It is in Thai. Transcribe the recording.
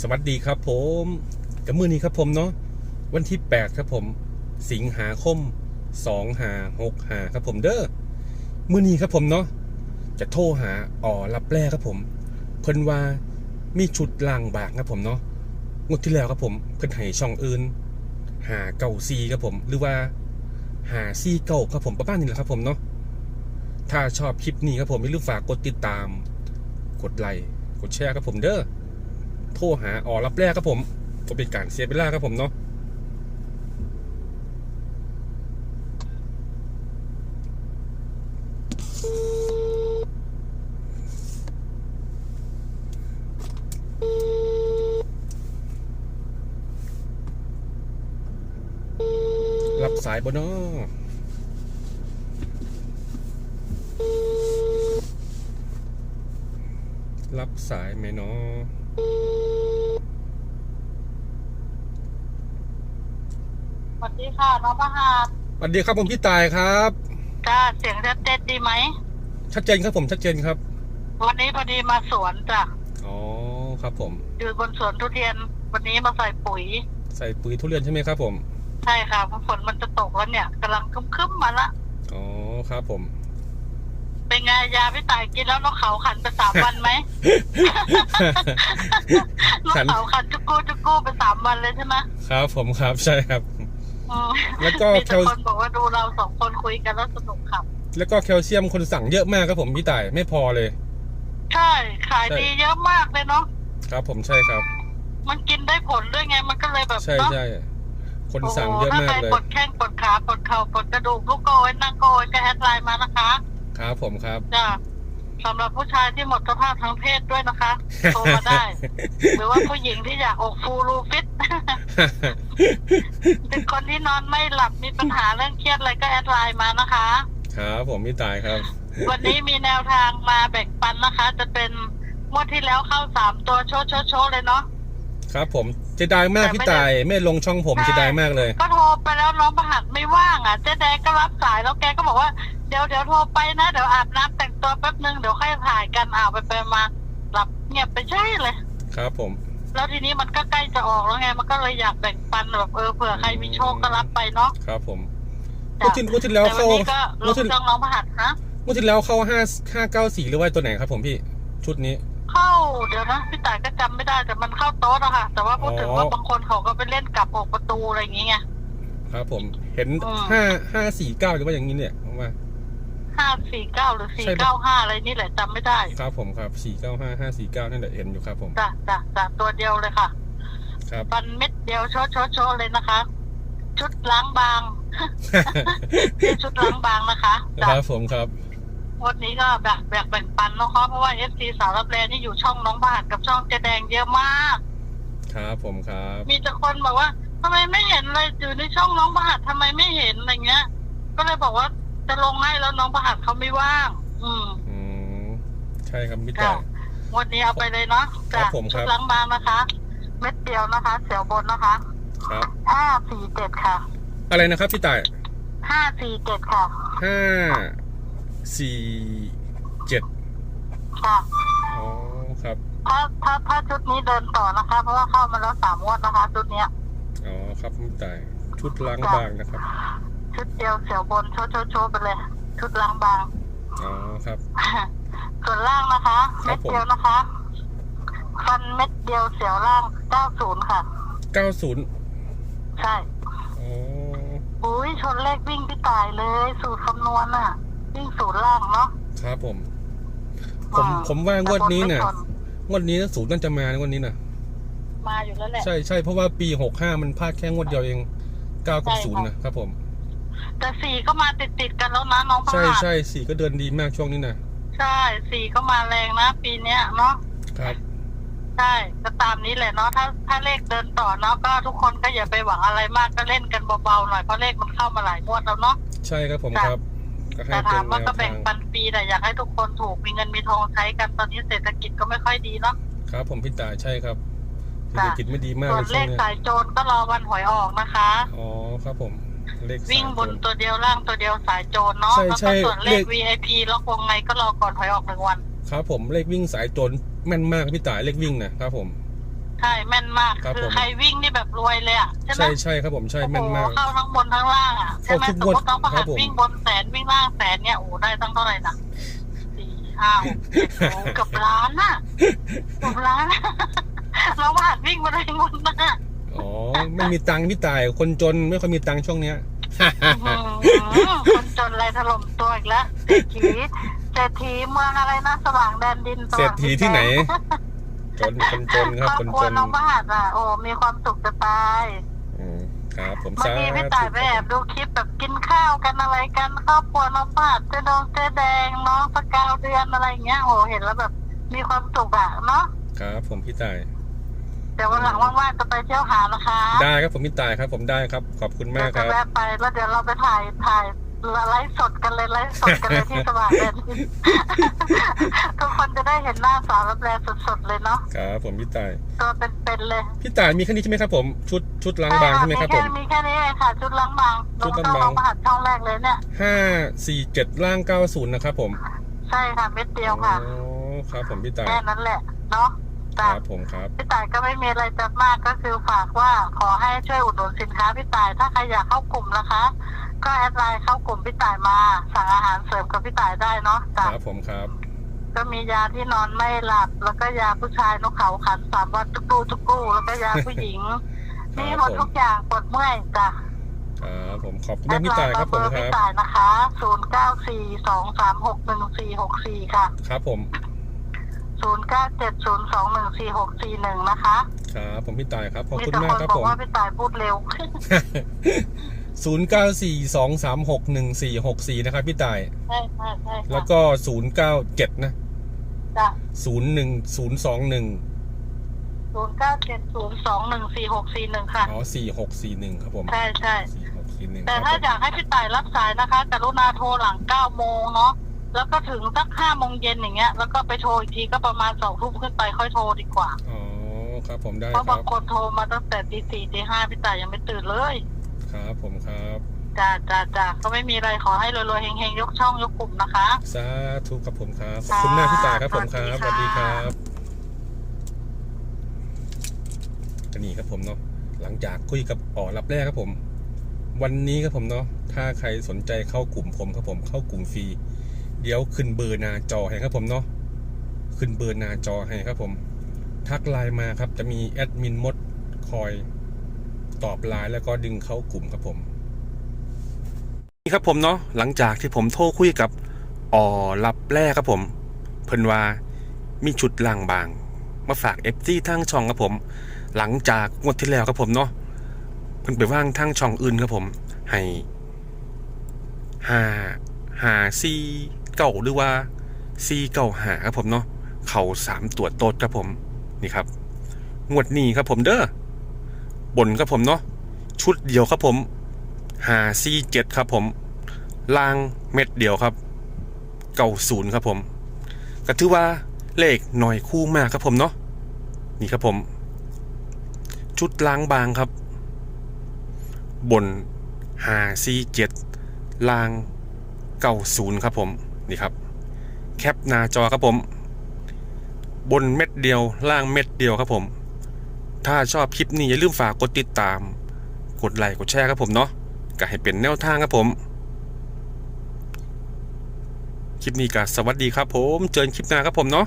สวัสดีครับผมกับมือนี้ครับผมเนาะวันที่ 8 ครับผม สิงหาคม2หา6หาครับผมเด้อมือนี้ครับผมเนาะจะโทรหาอ๋อรับแร่ครับผมเพิ่นว่ามีชุดลางบากครับผมเนาะงวดที่แล้วครับผมเพิ่นให้ช่องอื่น หาเก่าซีครับผม หรือว่าหาซีเก่าครับผมประมาณนี้แหละครับผมเนาะถ้าชอบคลิปนี้ครับผมอย่าลืมฝากกดติดตาม กดไลค์กดแชร์ครับผมเด้อ โทรหาอ๋อรับแรกครับผมก็เป็นการเสียเวลาครับผมเนาะรับสายบ่เนาะรับสายไหมเนาะ สวัสดีค่ะน้องประหารสวัสดีครับผมพี่ตายครับ จ้าเสียงชัดเจนดีไหม ชัดเจนครับผมชัดเจนครับ วันนี้พอดีมาสวนจ้ะ อ๋อครับผม อยู่บนสวนทุเรียน วันนี้มาใส่ปุ๋ย ใส่ปุ๋ยทุเรียนใช่ไหมครับผม ใช่ค่ะเพราะฝนมันจะตกแล้วเนี่ยกำลังคึ้มๆมาละ อ๋อครับผม เป็นไงยาพี่ต่ายกินแล้วนกเขาขันไปสามวันไหม นกขันเขาขันจุกกู้จุกกู้ไปสามวันเลยใช่ไหมครับผมครับใช่ครับ อืมแล้วก็มีแคแต่ลคนบอกว่าดูเราสองคนคุยกันแล้วสนุกครับ แล้วก็แคลเซียมคนสั่งเยอะมากครับผมพี่ตายไม่พอเลย ใช่ ขายดีเยอะมากเลยเนาะ ครับ ผมใช่ครับ มันกินได้ผลด้วยไง มันก็เลยแบบใช่เนาะใช่คนโอ้โหสั่งเยอะถ้ามากใครเลย ปวดแข้งปวดขาปวดเข่าปวดกระดูกลูกโกยนั่งโกยก็แอดไลน์มานะคะ ครับผมครับ จ้ะสำหรับผู้ชายที่หมดสภาพทางเพศด้วยนะคะ โทรมาได้ หรือว่าผู้หญิงที่อยากอกฟูรูฟิต เป็นคนที่นอนไม่หลับมีปัญหาเรื่องเครียดอะไรก็แอดไลน์มานะคะ ครับผมพี่ตายครับ วันนี้มีแนวทางมาแบ่งปันนะคะ จะเป็นงวดที่แล้วเข้าสามตัวโชว์โชว์โชว์เลยเนาะครับผม เสียดายมากแต่ไม่พี่ตายไม่ลงช่องผมใช่เสียดายมากเลย ก็โทรไปแล้วน้องประหัดไม่ว่างอะเจ๊แดงก็รับสายแล้วแกก็บอกว่าเดี๋ยวเดี๋ยวโทรไปนะเดี๋ยวอาบน้ำแต่งตัวแป๊บนึงเดี๋ยวค่อยถ่ายกันอ่าวไปไปมาหลับเงียบไปใช่เลย ครับผม แล้วทีนี้มันก็ใกล้จะออกแล้วไงมันก็เลยอยากแบ่งปันแบบเออเผื่อใครมีโชคก็รับไปเนาะครับผมจ้ะงวดที่งวดที่แล้วแต่วันเข้านี้ก็ลงวดงที่ช่องน้องประหัดนะงวดที่แล้วเข้าห้าห้าเก้าสี่หรือว่าตัวไหนครับ ผมพี่ ชุดนี้ เข้าเดี๋ยวนะพี่ต่ายก็จำไม่ได้แต่มันเข้าโต๊ะอะค่ะ แต่ว่าพูดถึงอ๋อว่าบางคนเขาก็ไปเล่นกลับอกประตูอะไรอย่างเงี้ยครับผมเห็นอืมห้าห้าสี่เก้าหรือว่าอย่างนี้เนี่ยผมว่าห้าสี่เก้าหรือสี่ใช่ปะเก้าห้าอะไรนี่แหละจำไม่ได้ ครับผมครับสี่เก้าห้าห้าสี่เก้านั่นแหละเห็นอยู่ครับผมจ้ะจ้ะจ้ะตัวเดียวเลยค่ะ ครับฟันเม็ดเดียวโชว์โชว์โชว์เลยนะคะ ชุดล้างบางนี่ชุดล้างบางนะคะคจ้ะรับผมครับ วันนี้ก็แบ่งแบ่งแบ่งปันนะคะเพราะว่าเอฟซีสาวรับแรนี่อยู่ช่องน้องบาทกับช่องเจแดงเยอะมาก ครับผมครับ มีแต่คนบอกว่าทำไมไม่เห็นเลยอยู่ในช่องน้องบาททำไมไม่เห็นอะไรเงี้ย ก็เลยบอกว่าจะลงให้แล้วน้องบาทเขาไม่ว่าง อืมอืมใช่ครับพี่ค่ะตายวันนี้เอาไปเลยเนาะครัจ้ะบผมครับชุดล้างบางนะคะ เม็ดเดียวนะคะเสียวบนนะคะ ครับห้าสี่เจ็ดค่ะ อะไรนะครับพี่ตายห้าสี่เจ็ดค่ะห้า สี่เจ็ดค่ะอ๋อครับ ถ้าถ้าถ้าชุดนี้เดินต่อนะคะ เพราะว่าเข้ามาแล้วสามงวดนะคะ ชุดเนี้ย อ๋อครับพี่ตายชุดล้างบางนะครับ ชุดเดียวเสียวบนโชว์โชว์โชว์ไปเลย ชุดล้างบาง อ๋อครับ ส่วนล่างนะคะครัเม็บดผม เดียวนะคะ ฟันเม็ดเดียวเสียวล่างเก้าศูนย์ค่ะ เก้าศูนย์ใช่ อ๋ออุ้ยชนเลขวิ่งพี่ตายเลย สูตรคำนวณน่ะ วิ่งศูนย์ล่างเนาะครับผม ผมอ่าผมว่างวดนี้เนี่ยแต่บไม่ชงวดนี้ศูนย์น่าจะมาในงวดนี้นะมาอยู่แล้วแหละใช่ใช่เพราะว่าปีหกห้ามันพลาดแค่งวดเดียวเองเก้ากับใช่ศูนย์ค่ะนะครับผมแต่สี่ก็มาติดติดๆกันแล้วนะน้องพใช่ลาดใช่สี่ก็เดินดีมากช่วงนี้นะใช่สี่ก็มาแรงนะ ปีเนี้ยเนาะครับใช่ก็ตามนี้แหละเนาะถ้าถ้าเลขเดินต่อเนาะก็ทุกคนก็อย่าไปหวังอะไรมากก็เล่นกันเบาๆหน่อยเพราะเลขมันเข้ามาหลายงวดแล้วเนาะใช่ครับผมจ้ะครับ ก็ให้แต่เป็ถานมว่าแนวก็แบ่ทางงปันปีแต่อยากให้ทุกคนถูกมีเงินมีทองใช้กันตอนนี้เศรษฐกิจก็ไม่ค่อยดีเนาะ ครับผมพี่ตายใช่ครับเศรษจ้ะฐกิจไม่ดีมากส่เลวนยเลช่วงขนี้สายโจรก็รอวันหวยออกนะคะ อ๋อครับผมเลขสามวิ่งบนตัว ตัวเดียวล่างตัวเดียวสายโจรเนาะใช่แล้วใช่ก็ส่วนเลเลข ข VIP ล็อกวงไงก็รอก่อนหวยออกหนึ่งวัน ครับผมเลขวิ่งสายโจรแม่นมากพี่ตายเลขวิ่งนะครับผม ใช่แม่นมากครับคือผม ใครวิ่งนี่แบบรวยเลยอะใช่ไหมใช่ใช่ครับผมใช่แม่นมาก โอ้โหเข้าทั้งบนทั้งล่างอะใช่ไหมเข้าทุสกมงวดมติน้องประครัหับดผม วิ่งบนแสนวิ่งล่างแสนเนี่ยโอ้โหได้ตั้งเท่าไหร่นะสี่ห้าหกเจ็ดโอ้โหเกือบล้านน่ะเกือบล้านน่ะน้องประหัดวิ่งมาได้งวดหน้าอ๋อไม่มีตังค์พี่ต่ายคนจนไม่ค่อยมีตังค์ช่วงเนี้ย อื้อหือคนจนอะไรถล่มตัวอีกแล้วเศรษฐีเศรษฐีเมืองอะไรนะสว่างแดนดินสเศรว่าษงฐีที่ไหน จนคนจนครับครอบคนครัวจนน้องประหัดอะโอ้มีความสุขจะตายอืมครับผมเมื่อสากี้ธุพี่คต่ายรับไปแอบดูคลิปแบบกินข้าวกันอะไรกันครอบครัวน้องปาดเจ๊ดงเจ๊แดงน้องสกาวเดือนอะไรเงี้ยโหเห็นแล้วแบบมีความสุขอะเนาะครับผมพี่ต่าย เดี๋ยววันหลังว่างๆจะไปเที่ยวหานะคะได้ครับผมพี่ต่ายครับ ผมได้ครับ ขอบคุณเดี๋มายกวคจะรับ แวะไปแล้วเดี๋ยวเราไปถ่ายถ่าย ไลฟ์สดกันเลยไลฟ์สดกันเลยที่สว่างแดนดินทุกคนจะได้เห็นหน้าสาวรับแลสดๆเลยเนาะครับผมพี่ต่ายตัวเป็นๆเลยพี่ต่ายมีแค่นี้ใช่ไหมครับผมชุดชุดล้างบางใช่ไหมครับผมมีแค่นี้เองค่ะ ชุดล้างบางชุดล้างบางน้องประหัดช่องแรกเลยเนี่ยห้าสี่เจ็ดล่างเก้าศูนย์นะครับผม ใช่ค่ะเม็ดเดียวค่ะอ๋อครับผมพี่ต่ายแค่นั้นแหละเนาะคจ้ะรับผมครับพี่ต่ายก็ไม่มีอะไรจะมากก็คือฝากว่าขอให้ช่วยอุดหนุนสินค้าพี่ต่ายถ้าใครอยากเข้ากลุ่มนะคะ ก็แอดไลน์เข้ากลุ่มพี่ต่ายมาสั่งอาหารเสริมกับพี่ต่ายได้เนาะคจ้ะรับผมครับ ก็มียาที่นอนไม่หลับ แล้วก็ยาผู้ชายนกเขาขันสามวันจุกรูจุกรูแล้วก็ยาผู้หญิงครับมีหมดทุกอย่างปวดเมื่อยจ้ะครับผมขอบคุณแอมากดพี่ไลต่ายน์คมารับเบผอมร์คพี่รับ ต่ายนะคะศูนย์เก้าสี่สองสามหกหนึ่งสี่หกสี่ค่ะครับผมศูนย์เก้าเจ็ดศูนย์สองหนึ่งสี่หกสี่หนึ่งนะคะ ครับผมพี่ต่ายครับขอบมีคุณแต่มาคกนครับบอผกม ว่าพี่ต่ายพูดเร็ว ศูนย์เก้าสี่สองสามหกหนึ่งสี่หกสี่นะครับพี่ต่าย ใช่ใช่ใช่ค่ะแล้วก็ศูนย์เก้าเจ็ดนะจ้ะศูนย์หนึ่งศูนย์สองหนึ่งศูนย์เก้าเจ็ดศูนย์สองหนึ่งสี่หกสี่หนึ่งค่ะ อ๋อสี่หกสี่หนึ่งครับผมใช่ใช่สี่หกสี่หนึ่งแต่ครับถ้าผมอยากให้พี่ต่ายรับสายนะคะกรุณาโทรหลังเก้าโมงเนาะแล้วก็ถึงสักห้าโมงเย็นอย่างเงี้ยแล้วก็ไปโทรอีกทีก็ประมาณสองทุ่มขึ้นไปค่อยโทรดีกว่า อ๋อครับผมได้เพราะครับาบ งคนโทรมาตั้งแต่ตีสี่ตีห้าพี่ต่ายยังไม่ตื่นเลย ครับผมครับจ้าจ้าจ้าก็ไม่มีอะไรขอให้รวยๆเฮงๆยกช่องยกกลุ่มนะคะ สาธุครับผมครับขอบคุณมากพี่ต่ายครับผมครับสสวัวัสสดีดีคค่ะรับก็นี่ครับผมเนาะหลังจากคุยกับอ๋อรับแรกครับผม วันนี้ครับผมเนาะถ้าใครสนใจเข้ากลุ่มผมครับผมเข้ากลุ่มฟรีเดี๋ยวขึ้นเบอร์หน้าจอให้ครับผมเนาะขึ้นเบอร์หน้าจอให้ครับผม ทักไลน์มาครับจะมีแอดมินมดคอย ตอบไลน์แล้วก็ดึงเข้ากลุ่มครับผม นี่ครับผมเนาะหลังจากที่ผมโทรคุยกับอ๋อรับแรกครับผม เพิ่นว่ามีชุดล่างบาง มาฝากเอฟซีทางช่องครับผม หลังจากงวดที่แล้วครับผมเนาะเพิ่นไปว่างทางช่องอื่นครับผม ให้หาหาซีเก่าหรือว่าซีเก่าหาครับผมเนาะเข่าสามตัวโตดครับผมนี่ครับงวดนี้ครับผมเด้อ บนครับผมเนาะชุดเดียวครับผมหาซีเจ็ดครับผมล่างเม็ดเดียวครับเก่าศูนย์ครับผมก็ถือว่าเลขหน่อยคู่มากครับผมเนาะนี่ครับผม ชุดล้างบางครับ บนหาซีเจ็ดล่างเก่าศูนย์ครับผมนี่ครับ แคปหน้าจอครับผม บนเม็ดเดียวล่างเม็ดเดียวครับผม ถ้าชอบคลิปนี้อย่าลืมฝากกดติดตาม กดไลค์กดแชร์ครับผมเนาะก็ให้เป็นแนวทางครับผม คลิปนี้ก็สวัสดีครับผม เจอกันคลิปหน้าครับผมเนาะ